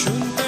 Should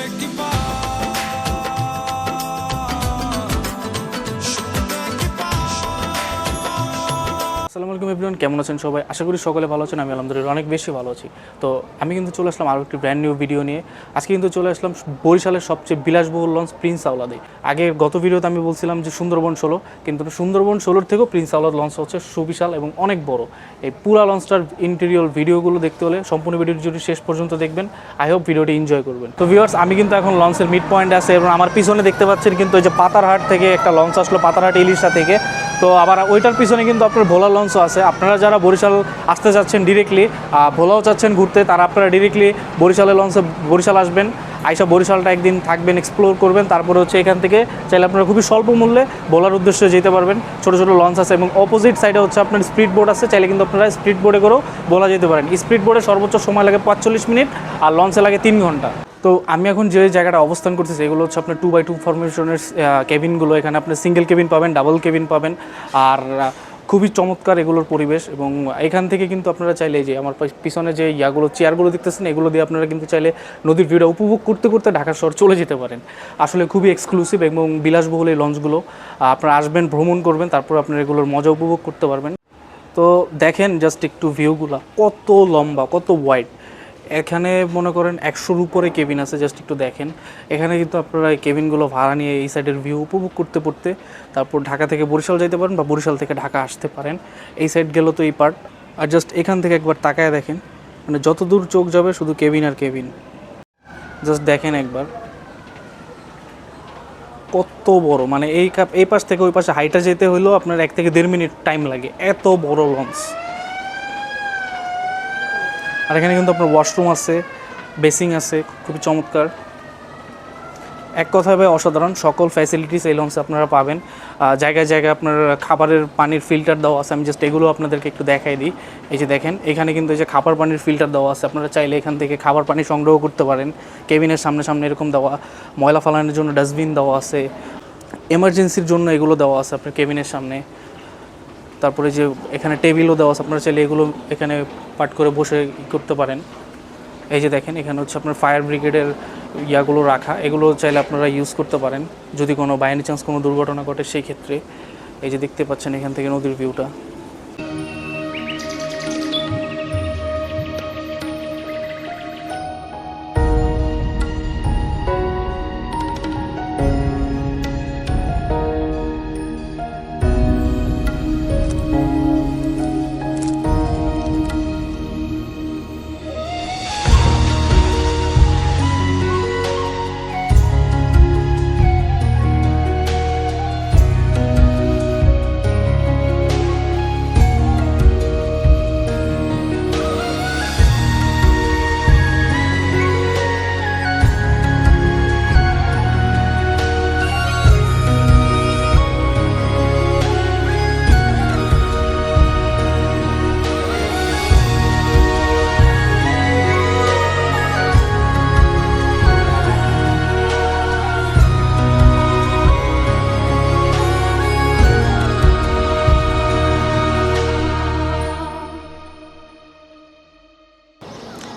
everyone কেমন আছেন সবাই? আশা করি সকলে ভালো আছেন, আমি আলহামদুলিল্লাহ অনেক বেশি ভালো আছি। তো আমি কিন্তু চলে আসলাম আরও একটি ব্র্যান্ড নিউ ভিডিও নিয়ে। আজকে কিন্তু চলে আসলাম বরিশালের সবচেয়ে বিলাসবহুল লঞ্চ প্রিন্স আওলাদে আগে গত ভিডিওতে আমি বলছিলাম যে সুন্দরবন ষোলো, কিন্তু সুন্দরবন ষোলোর থেকেও প্রিন্স আওলাদ লঞ্চ হচ্ছে সুবিশাল এবং অনেক বড়। এই পুরা লঞ্চটার ইন্টেরিয়র ভিডিওগুলো দেখতে হলে সম্পূর্ণ ভিডিওটি যদি শেষ পর্যন্ত দেখবেন আই হোপ ভিডিওটি এনজয় করবেন। তো ভিউয়ার্স আমি কিন্তু এখন লঞ্চের মিড পয়েন্ট আছে এবং আমার পিছনে দেখতে পাচ্ছেন কিন্তু ওই যে পাতারহাট থেকে একটা লঞ্চ আসলো, পাতারহাট ইলিশা থেকে। তো আবার ওইটার পিছনে কিন্তু আপনার ভোলা লঞ্চও আছে। আপনারা যারা বরিশাল আসতে চাচ্ছেন ডিরেক্টলি ভোলাও চাচ্ছেন ঘুরতে, তারা আপনারা ডিরেক্টলি বরিশালের লঞ্চে বরিশাল আসবেন। আইসা বরিশালটা একদিন থাকবেন এক্সপ্লোর করবেন। তারপরে হচ্ছে এখান থেকে চাইলে আপনারা খুবই স্বল্প মূল্যে ভোলার উদ্দেশ্যে যেতে পারবেন। ছোটো ছোটো লঞ্চ আছে এবং অপোজিট সাইডে হচ্ছে আপনার স্পিড বোর্ড আছে। চাইলে কিন্তু আপনারা স্পিড বোর্ডে করেও বলা যেতে পারেন। স্পিড বোর্ডে সর্বোচ্চ সময় লাগে পাঁচচল্লিশ মিনিট, আর লঞ্চে লাগে তিন ঘণ্টা। তো আমি এখন যে জায়গাটা অবস্থান করতেছি এগুলো হচ্ছে আপনার টু বাই টু ফরমেশনের কেবিনগুলো এখানে আপনি সিঙ্গেল কেবিন পাবেন ডাবল কেবিন পাবেন। আর খুবই চমৎকার এগুলোর পরিবেশ এবং এখান থেকে কিন্তু আপনারা চাইলে যে আমার পিছনে যে ইয়াগুলো, চেয়ারগুলো দেখতেছেন, এগুলো দিয়ে আপনারা কিন্তু চাইলে নদীর ভিউটা উপভোগ করতে করতে ঢাকা শহর চলে যেতে পারেন। আসলে খুবই এক্সক্লুসিভ এবং বিলাসবহুল এই লঞ্চগুলো। আপনারা আসবেন, ভ্রমণ করবেন, তারপর আপনারা এগুলোর মজা উপভোগ করতে পারবেন। তো দেখেন জাস্ট একটু ভিউগুলো কত লম্বা, কত ওয়াইড এখানে মনে করেন একশোর উপরে কেবিন আছে জাস্ট একটু দেখেন। এখানে কিন্তু আপনারা এই কেবিনগুলো ভাড়া নিয়ে এই সাইডের ভিউ উপভোগ করতে করতে তারপর ঢাকা থেকে বরিশাল যেতে পারেন বা বরিশাল থেকে ঢাকা আসতে পারেন। এই সাইড গেল তো এই পার্ট আর জাস্ট এখান থেকে একবার তাকায় দেখেন মানে যত দূর চোখ যাবে শুধু কেবিন আর কেবিন। জাস্ট দেখেন একবার। কত বড় মানে এই এই পাশ থেকে ওই পাশে হাইটা যেতে হলেও আপনার এক থেকে দেড় মিনিট টাইম লাগে। এত বড় লঞ্চ আর এখানে কিন্তু আপনার ওয়াশরুম আছে বেসিং আছে, খুবই চমৎকার। এক কথায় ভাই, অসাধারণ। সকল ফ্যাসিলিটিস এই লঞ্চে আপনারা পাবেন। জায়গায় জায়গায় আপনার খাবারের পানির ফিল্টার দেওয়া আছে। আমি জাস্ট এগুলো আপনাদেরকে একটু দেখাই দিই। এই যে দেখেন, এখানে কিন্তু এই যে খাবার পানির ফিল্টার দেওয়া আছে। আপনারা চাইলে এখান থেকে খাবার পানি সংগ্রহ করতে পারেন। কেবিনের সামনে সামনে এরকম দেওয়া। ময়লা ফালানোর জন্য ডাস্টবিন দেওয়া আছে। এমার্জেন্সির জন্য এগুলো দেওয়া আছে আপনার কেবিনের সামনে। তারপরে যে এখানে টেবিলও দেওয়া আছে, আপনারা চাইলে এগুলো এখানে পাট করে বসে করতে পারেন। এই যে দেখেন, এখানে হচ্ছে আপনার ফায়ার ব্রিগেডের ইয়াগুলো রাখা, এগুলো চাইলে আপনারা ইউজ করতে পারেন। যদি কোনো বাই এনি চান্স কোনো দুর্ঘটনা ঘটে, সেই ক্ষেত্রে। এই যে দেখতে পাচ্ছেন এখান থেকে নদীর ভিউটা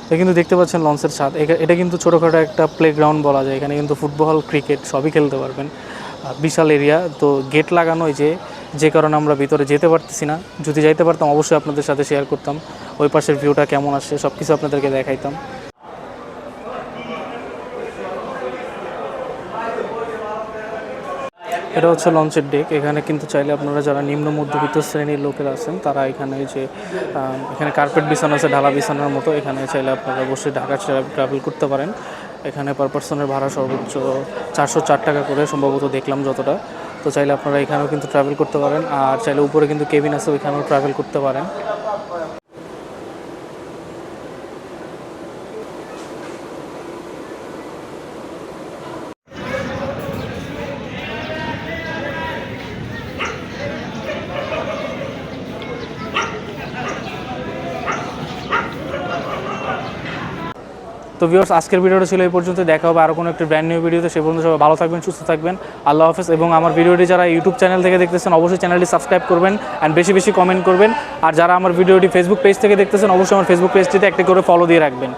এটা কিন্তু দেখতে পাচ্ছেন লঞ্চের ছাদ। এটা কিন্তু ছোটোখাটো একটা প্লেগ্রাউন্ড বলা যায়। এখানে কিন্তু ফুটবল ক্রিকেট সবই খেলতে পারবেন। বিশাল এরিয়া তো গেট লাগানো যে যে কারণে আমরা ভিতরে যেতে পারতেছি না। যদি যাইতে পারতাম, অবশ্যই আপনাদের সাথে শেয়ার করতাম। ওই পাশের ভিউটা কেমন আসছে সব কিছু আপনাদেরকে দেখাইতাম। এটা হচ্ছে লঞ্চের ডেক এখানে কিন্তু চাইলে আপনারা যারা নিম্ন, মধ্যবিত্ত শ্রেণির লোকেরা আছেন, তারা এখানে যে এখানে কার্পেট বিছানো আছে, ঢালা বিছানার মতো, এখানে চাইলে আপনারা বসে ঢাকা ট্রাভেল করতে পারেন। এখানে পার পার্সনের ভাড়া সর্বোচ্চ চারশো চার টাকা করে, সম্ভবত দেখলাম যতটা। তো চাইলে আপনারা এখানেও কিন্তু ট্রাভেল করতে পারেন। আর চাইলে উপরে কিন্তু কেবিন আছে, ওইখানেও ট্রাভেল করতে পারেন। তো ভিউয়ার্স আজকের ভিডিওটা ছিল এই পর্যন্ত দেখা হবে আরও কোনো একটি ব্র্যান্ড নিউ ভিডিওতে সে পর্যন্ত সবাই ভালো থাকবেন, সুস্থ থাকবেন। আল্লাহ হাফেজ। এবং আমার ভিডিওটি যারা ইউটিউব চ্যানেল থেকে দেখতেছেন, অবশ্যই চ্যানেলটি সাবস্ক্রাইব করবেন অ্যান্ড বেশি বেশি কমেন্ট করবেন। আর যারা আমার ভিডিওটি ফেসবুক পেজ থেকে দেখতেছেন, অবশ্যই আমার ফেসবুক পেজটিতে একটি করে ফলো দিয়ে রাখবেন।